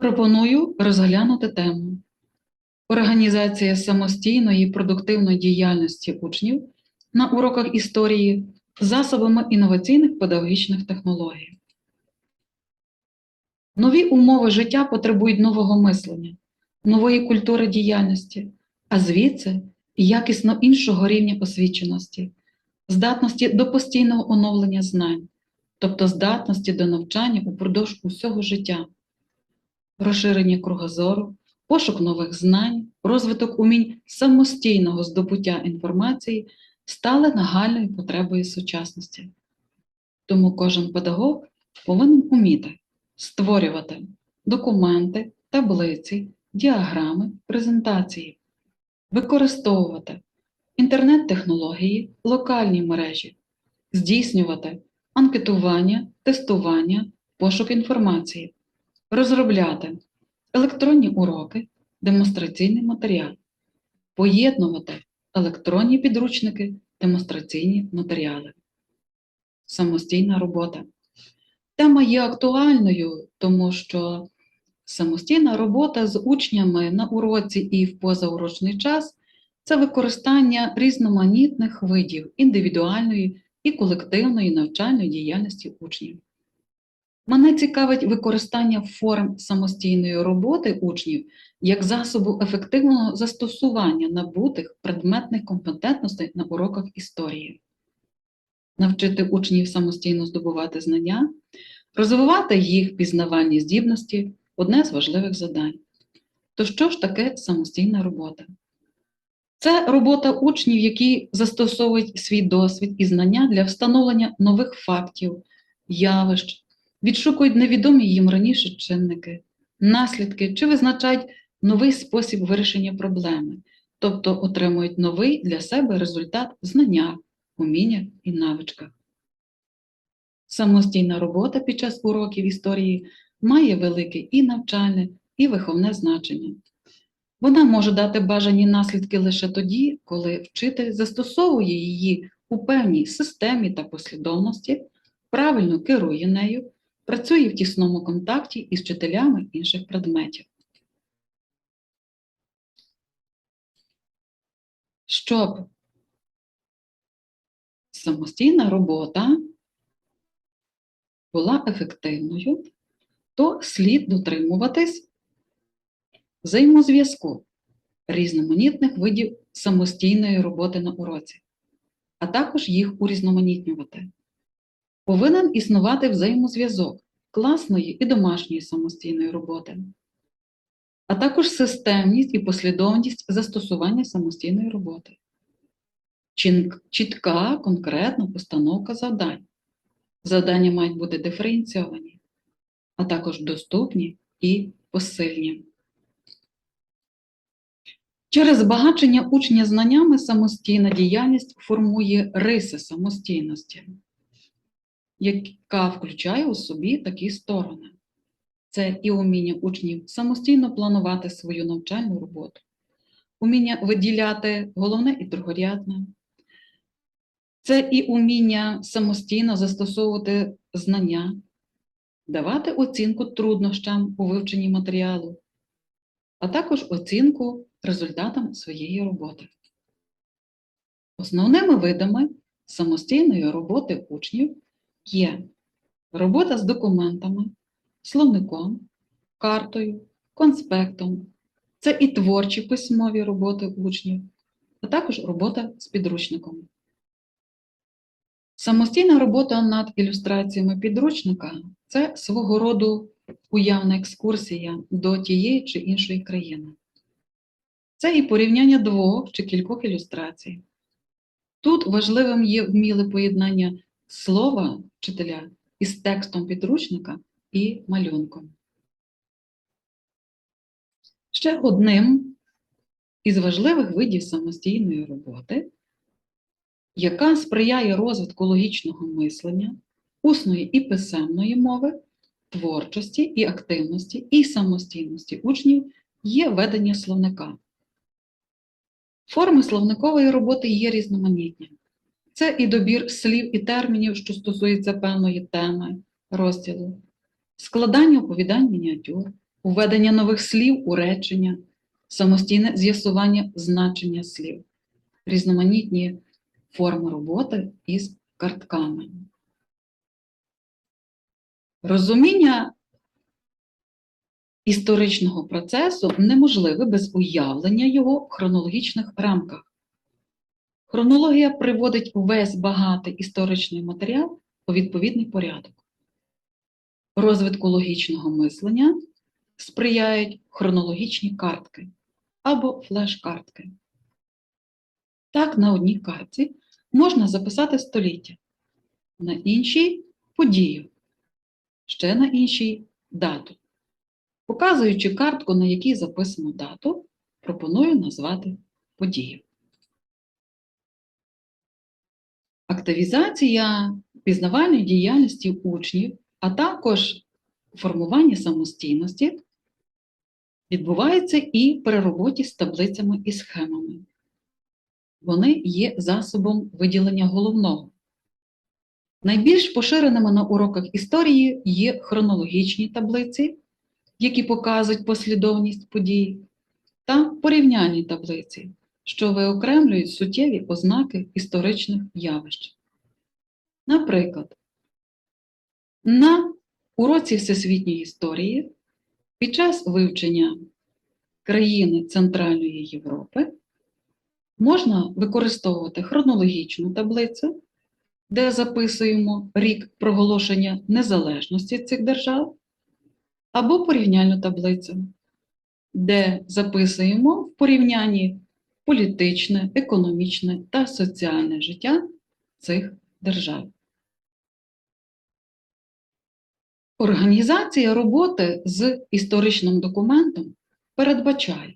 Пропоную розглянути тему Організація самостійної продуктивної діяльності учнів на уроках історії засобами інноваційних педагогічних технологій. Нові умови життя потребують нового мислення, нової культури діяльності, а звідси якісно іншого рівня освіченості, здатності до постійного оновлення знань, тобто здатності до навчання упродовж усього життя розширення кругозору, пошук нових знань, розвиток умінь самостійного здобуття інформації стали нагальною потребою сучасності. Тому кожен педагог повинен уміти створювати документи, таблиці, діаграми, презентації, використовувати інтернет-технології, локальні мережі, здійснювати анкетування, тестування, пошук інформації розробляти електронні уроки, демонстраційний матеріал, поєднувати електронні підручники, демонстраційні матеріали. Самостійна робота. Тема є актуальною, тому що самостійна робота з учнями на уроці і в позаурочний час це використання різноманітних видів індивідуальної і колективної навчальної діяльності учнів. Мене цікавить використання форм самостійної роботи учнів як засобу ефективного застосування набутих предметних компетентностей на уроках історії, навчити учнів самостійно здобувати знання, розвивати їх пізнавальні здібності одне з важливих завдань. То що ж таке самостійна робота? Це робота учнів, які застосовують свій досвід і знання для встановлення нових фактів, явищ відшукують невідомі їм раніше чинники, наслідки чи визначають новий спосіб вирішення проблеми, тобто отримують новий для себе результат в знаннях, уміннях і навичках. Самостійна робота під час уроків історії має велике і навчальне, і виховне значення. Вона може дати бажані наслідки лише тоді, коли вчитель застосовує її у певній системі та послідовності, правильно керує нею працює в тісному контакті із вчителями інших предметів. Щоб самостійна робота була ефективною, то слід дотримуватись взаємозв'язку різноманітних видів самостійної роботи на уроці, а також їх урізноманітнювати повинен існувати взаємозв'язок класної і домашньої самостійної роботи, а також системність і послідовність застосування самостійної роботи, чітка конкретна постановка завдань. Завдання мають бути диференційовані, а також доступні і посильні. Через збагачення учня знаннями самостійна діяльність формує риси самостійності яка включає у собі такі сторони. Це і уміння учнів самостійно планувати свою навчальну роботу, уміння виділяти головне і другорядне, це і уміння самостійно застосовувати знання, давати оцінку труднощам у вивченні матеріалу, а також оцінку результатам своєї роботи. Основними видами самостійної роботи учнів є робота з документами, словником, картою, конспектом. Це і творчі письмові роботи учнів, а також робота з підручником. Самостійна робота над ілюстраціями підручника це свого роду уявна екскурсія до тієї чи іншої країни. Це і порівняння двох чи кількох ілюстрацій. Тут важливим є вміле поєднання слова вчителя із текстом підручника і малюнком. Ще одним із важливих видів самостійної роботи, яка сприяє розвитку логічного мислення, усної і писемної мови, творчості і активності і самостійності учнів, є ведення словника. Форми словникової роботи є різноманітні. Це і добір слів і термінів, що стосується певної теми розділу, складання оповідань мініатюр, введення нових слів у речення, самостійне з'ясування значення слів, різноманітні форми роботи із картками. Розуміння історичного процесу неможливе без уявлення його в хронологічних рамках. Хронологія приводить увесь багатий історичний матеріал у відповідний порядок. Розвитку логічного мислення сприяють хронологічні картки або флеш-картки. Так, на одній картці можна записати століття, на іншій подію, ще на іншій дату. Показуючи картку, на якій записано дату, пропоную назвати подію. Активізація пізнавальної діяльності учнів, а також формування самостійності відбувається і при роботі з таблицями і схемами. Вони є засобом виділення головного. Найбільш поширеними на уроках історії є хронологічні таблиці, які показують послідовність подій, та порівняльні таблиці, що виокремлюють суттєві ознаки історичних явищ. Наприклад, на уроці Всесвітньої історії під час вивчення країни Центральної Європи можна використовувати хронологічну таблицю, де записуємо рік проголошення незалежності цих держав, або порівняльну таблицю, де записуємо в порівнянні політичне, економічне та соціальне життя цих держав. Організація роботи з історичним документом передбачає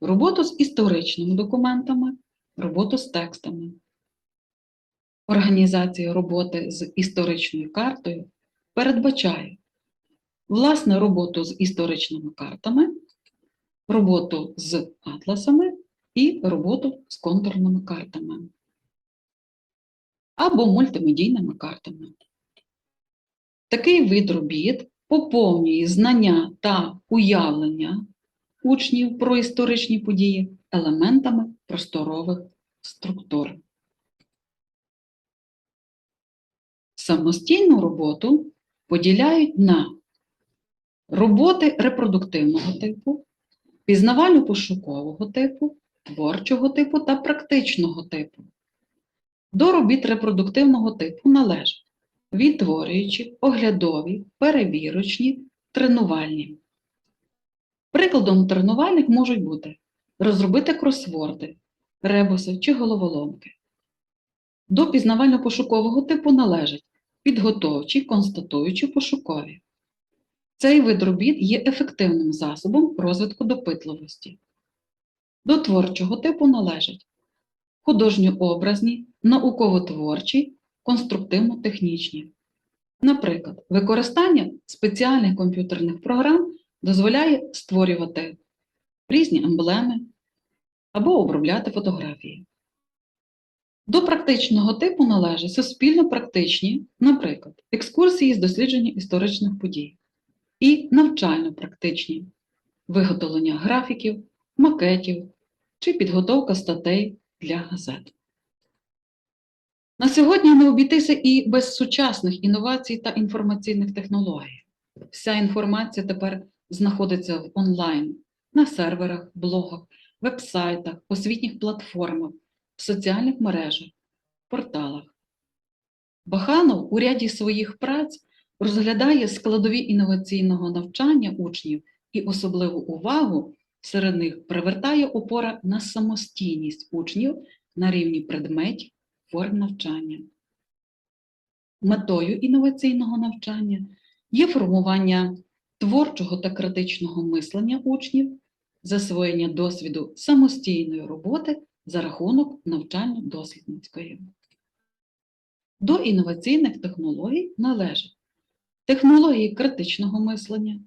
роботу з історичними документами, роботу з текстами. Організація роботи з історичною картою передбачає власне роботу з історичними картами, роботу з атласами і роботу з контурними картами або мультимедійними картами. Такий вид робіт поповнює знання та уявлення учнів про історичні події елементами просторових структур. Самостійну роботу поділяють на роботи репродуктивного типу, пізнавально-пошукового типу, творчого типу та практичного типу. До робіт репродуктивного типу належать відтворюючі, оглядові, перевірочні, тренувальні. Прикладом тренувальних можуть бути розробити кросворди, ребуси чи головоломки. До пізнавально-пошукового типу належать підготовчі, констатуючі пошукові. Цей вид робіт є ефективним засобом розвитку допитливості. До творчого типу належать художньообразні, науково-творчі, конструктивно-технічні. Наприклад, використання спеціальних комп'ютерних програм дозволяє створювати різні емблеми або обробляти фотографії. До практичного типу належать суспільно-практичні, наприклад, екскурсії з дослідження історичних подій і навчально-практичні виготовлення графіків, макетів чи підготовка статей для газет. На сьогодні не обійтися і без сучасних інновацій та інформаційних технологій. Вся інформація тепер знаходиться в онлайн, на серверах, блогах, вебсайтах, освітніх платформах, в соціальних мережах, порталах. Баханов у ряді своїх праць розглядає складові інноваційного навчання учнів і особливу увагу серед них привертає опора на самостійність учнів на рівні предметів, форм навчання. Метою інноваційного навчання є формування творчого та критичного мислення учнів, засвоєння досвіду самостійної роботи за рахунок навчально-дослідницької. До інноваційних технологій належать технології критичного мислення,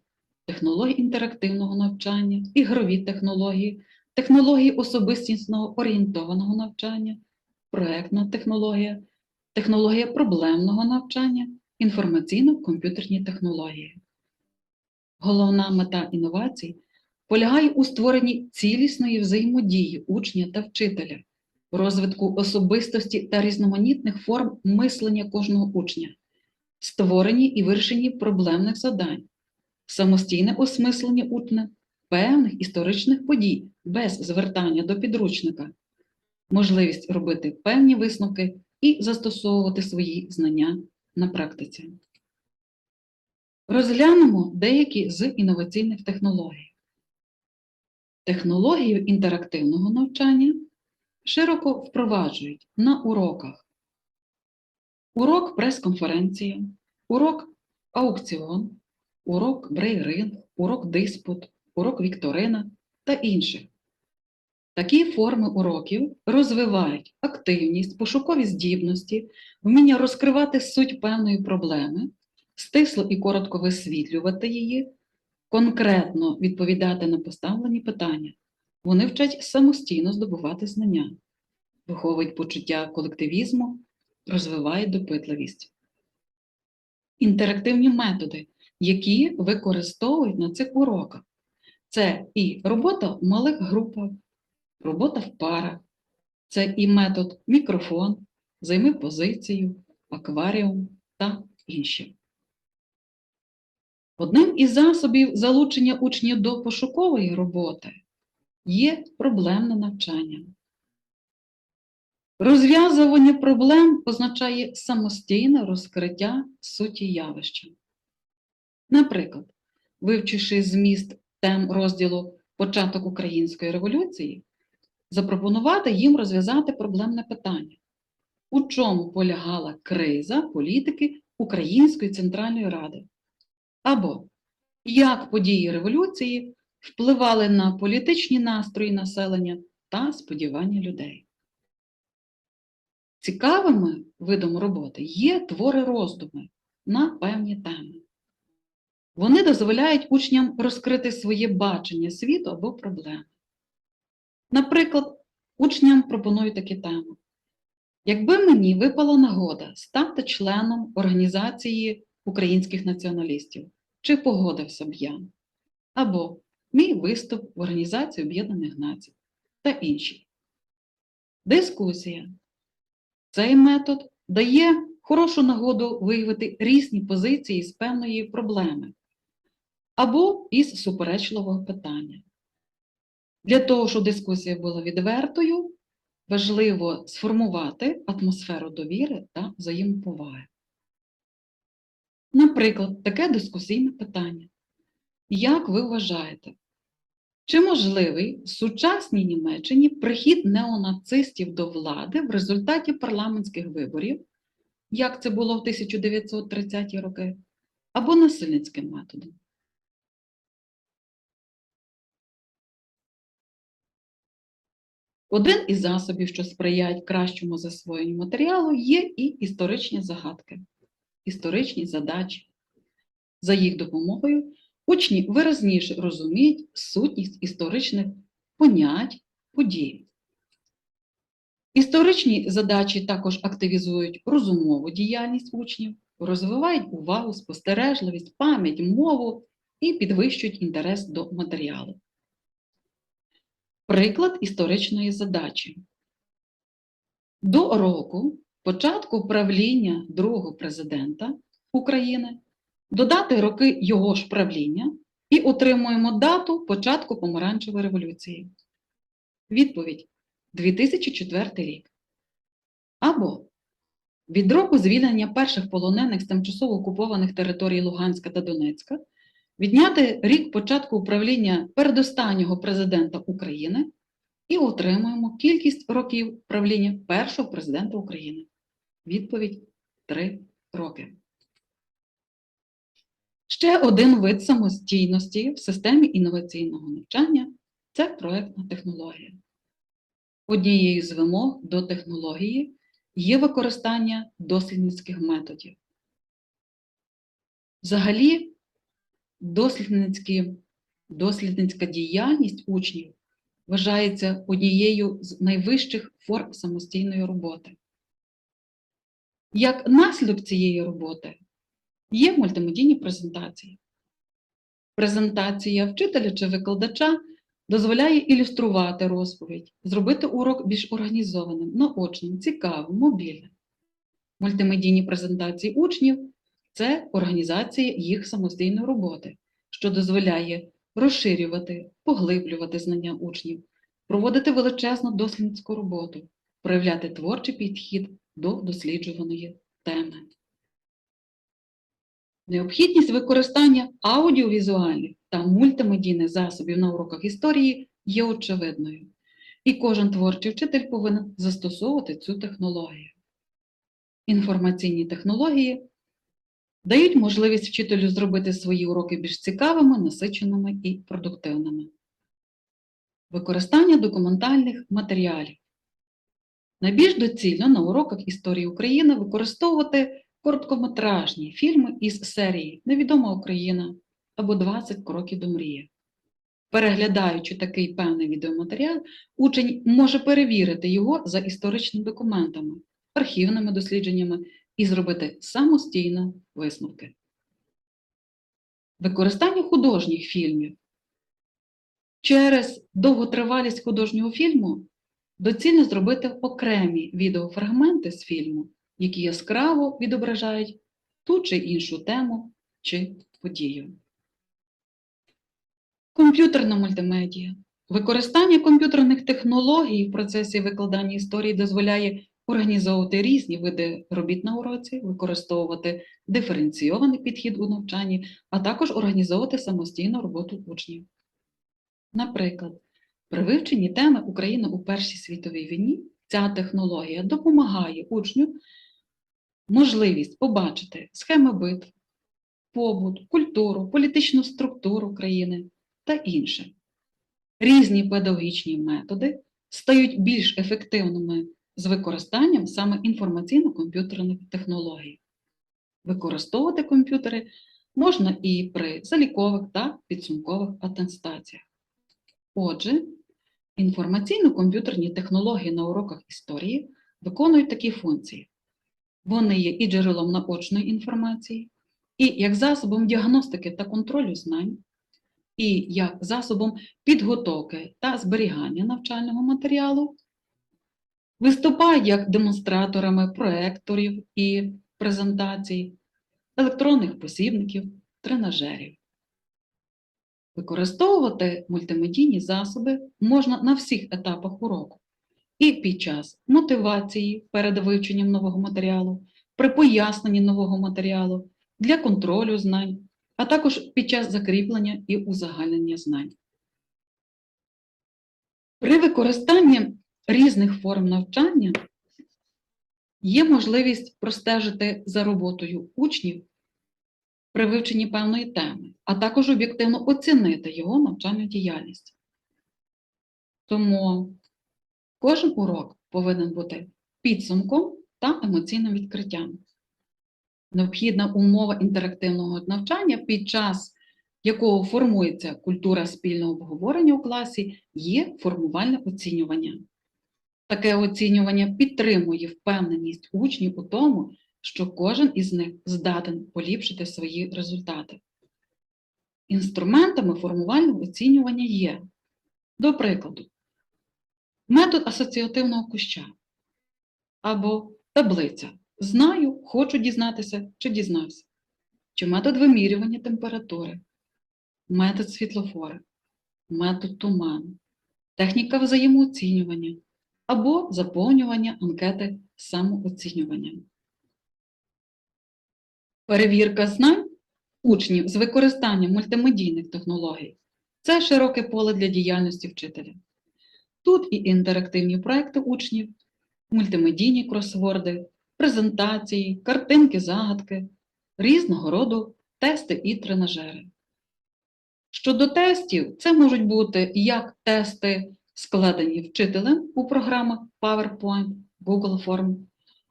технології інтерактивного навчання, ігрові технології, технології особистісного орієнтованого навчання, проектна технологія, технологія проблемного навчання, інформаційно-комп'ютерні технології. Головна мета інновацій полягає у створенні цілісної взаємодії учня та вчителя, розвитку особистості та різноманітних форм мислення кожного учня, створенні і вирішенні проблемних завдань, самостійне осмислення учня певних історичних подій без звертання до підручника, можливість робити певні висновки і застосовувати свої знання на практиці. Розглянемо деякі з інноваційних технологій. Технологію інтерактивного навчання широко впроваджують на уроках. Урок прес-конференція, урок аукціон, урок брейринг, урок диспут, урок вікторина та інших. Такі форми уроків розвивають активність, пошукові здібності, вміння розкривати суть певної проблеми, стисло і коротко висвітлювати її, конкретно відповідати на поставлені питання. Вони вчать самостійно здобувати знання, виховують почуття колективізму, розвивають допитливість. Інтерактивні методи, які використовують на цих уроках, це і робота в малих групах, робота в парах, це і метод мікрофон, займи позицію, акваріум та інші. Одним із засобів залучення учнів до пошукової роботи є проблемне навчання. Розв'язування проблем означає самостійне розкриття суті явища. Наприклад, вивчивши зміст тем розділу Початок української революції, запропонувати їм розв'язати проблемне питання. У чому полягала криза політики Української Центральної Ради? Або як події революції впливали на політичні настрої населення та сподівання людей. Цікавими видом роботи є твори роздуми на певні теми. Вони дозволяють учням розкрити своє бачення світу або проблеми. Наприклад, учням пропоную такі теми. Якби мені випала нагода стати членом Організації українських націоналістів, чи погодився б я? Або мій виступ в Організації Об'єднаних Націй та інші. Дискусія. Цей метод дає хорошу нагоду виявити різні позиції з певної проблеми або із суперечливого питання. Для того, щоб дискусія була відвертою, важливо сформувати атмосферу довіри та взаємоповаги. Наприклад, таке дискусійне питання. Як ви вважаєте, чи можливий в сучасній Німеччині прихід неонацистів до влади в результаті парламентських виборів, як це було в 1930-ті роки, або насильницьким методом? Один із засобів, що сприяють кращому засвоєнню матеріалу, є і історичні загадки, історичні задачі. За їх допомогою учні виразніше розуміють сутність історичних понять, подій. Історичні задачі також активізують розумову діяльність учнів, розвивають увагу, спостережливість, пам'ять, мову і підвищують інтерес до матеріалу. Приклад історичної задачі. До року початку правління другого президента України додати роки його ж правління і отримуємо дату початку помаранчевої революції. Відповідь 2004 рік. Або від року звільнення перших полонених з тимчасово окупованих територій Луганська та Донецька відняти рік початку управління передостаннього президента України і отримуємо кількість років правління першого президента України. Відповідь 3 роки. Ще один вид самостійності в системі інноваційного навчання це проєктна технологія. Однією з вимог до технології є використання дослідницьких методів. Взагалі, дослідницькі, дослідницька діяльність учнів вважається однією з найвищих форм самостійної роботи. Як наслідок цієї роботи є мультимедійні презентації. Презентація вчителя чи викладача дозволяє ілюструвати розповідь, зробити урок більш організованим, наочним, цікавим, мобільним. Мультимедійні презентації учнів це організація їх самостійної роботи, що дозволяє розширювати, поглиблювати знання учнів, проводити величезну дослідницьку роботу, проявляти творчий підхід до досліджуваної теми. Необхідність використання аудіовізуальних та мультимедійних засобів на уроках історії є очевидною, і кожен творчий вчитель повинен застосовувати цю технологію. Інформаційні технології дають можливість вчителю зробити свої уроки більш цікавими, насиченими і продуктивними. Використання документальних матеріалів. Найбільш доцільно на уроках історії України використовувати короткометражні фільми із серії Невідома Україна або 20 кроків до мрії. Переглядаючи такий певний відеоматеріал, учень може перевірити його за історичними документами, архівними дослідженнями і зробити самостійно висновки. Використання художніх фільмів. Через довготривалість художнього фільму доцільно зробити окремі відеофрагменти з фільму, які яскраво відображають ту чи іншу тему чи подію. Комп'ютерна мультимедія. Використання комп'ютерних технологій в процесі викладання історії дозволяє організовувати різні види робіт на уроці, використовувати диференційований підхід у навчанні, а також організовувати самостійну роботу учнів. Наприклад, при вивченні теми Україна у Першій світовій війні ця технологія допомагає учню можливість побачити схеми битв, побут, культуру, політичну структуру країни та інше. Різні педагогічні методи стають більш ефективними з використанням саме інформаційно-комп'ютерних технологій. Використовувати комп'ютери можна і при залікових та підсумкових атестаціях. Отже, інформаційно-комп'ютерні технології на уроках історії виконують такі функції. Вони є і джерелом наочної інформації, і як засобом діагностики та контролю знань, і як засобом підготовки та зберігання навчального матеріалу, виступають як демонстраторами проекторів і презентацій, електронних посібників, тренажерів. Використовувати мультимедійні засоби можна на всіх етапах уроку і під час мотивації перед вивченням нового матеріалу, при поясненні нового матеріалу, для контролю знань, а також під час закріплення і узагальнення знань. При використанні різних форм навчання є можливість простежити за роботою учнів при вивченні певної теми, а також об'єктивно оцінити його навчальну діяльність. Тому кожен урок повинен бути підсумком та емоційним відкриттям. Необхідна умова інтерактивного навчання, під час якого формується культура спільного обговорення у класі, є формувальне оцінювання. Таке оцінювання підтримує впевненість учнів у тому, що кожен із них здатен поліпшити свої результати. Інструментами формувального оцінювання є, до прикладу, метод асоціативного куща або таблиця Знаю, хочу дізнатися чи дізнався, чи метод вимірювання температури, метод світлофора, метод туману, техніка взаємооцінювання або заповнювання анкети самооцінюванням. Перевірка знань учнів з використанням мультимедійних технологій це широке поле для діяльності вчителя. Тут і інтерактивні проекти учнів, мультимедійні кросворди, презентації, картинки, загадки, різного роду тести і тренажери. Щодо тестів, це можуть бути як тести, складені вчителем у програмах PowerPoint, Google Form,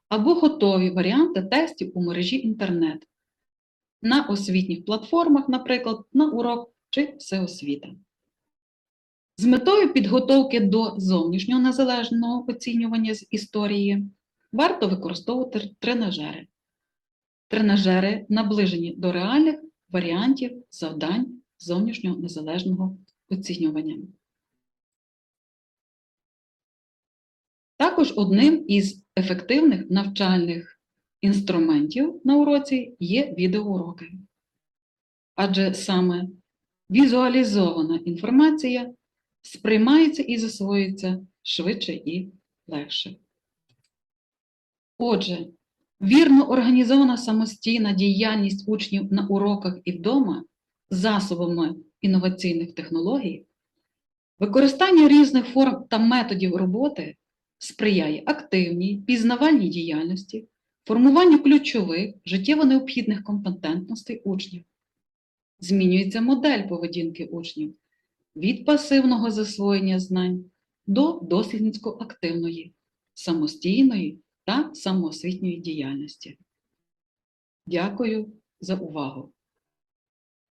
або готові варіанти тестів у мережі інтернет на освітніх платформах, наприклад, на урок чи всеосвіта. З метою підготовки до зовнішнього незалежного оцінювання з історії варто використовувати тренажери. Тренажери наближені до реальних варіантів завдань зовнішнього незалежного оцінювання. Також одним із ефективних навчальних інструментів на уроці є відеоуроки. Адже саме візуалізована інформація сприймається і засвоюється швидше і легше. Отже, вірно організована самостійна діяльність учнів на уроках і вдома засобами інноваційних технологій, використання різних форм та методів роботи сприяє активній, пізнавальній діяльності, формуванню ключових життєво необхідних компетентностей учнів. Змінюється модель поведінки учнів від пасивного засвоєння знань до дослідницько-активної, самостійної та самоосвітньої діяльності. Дякую за увагу!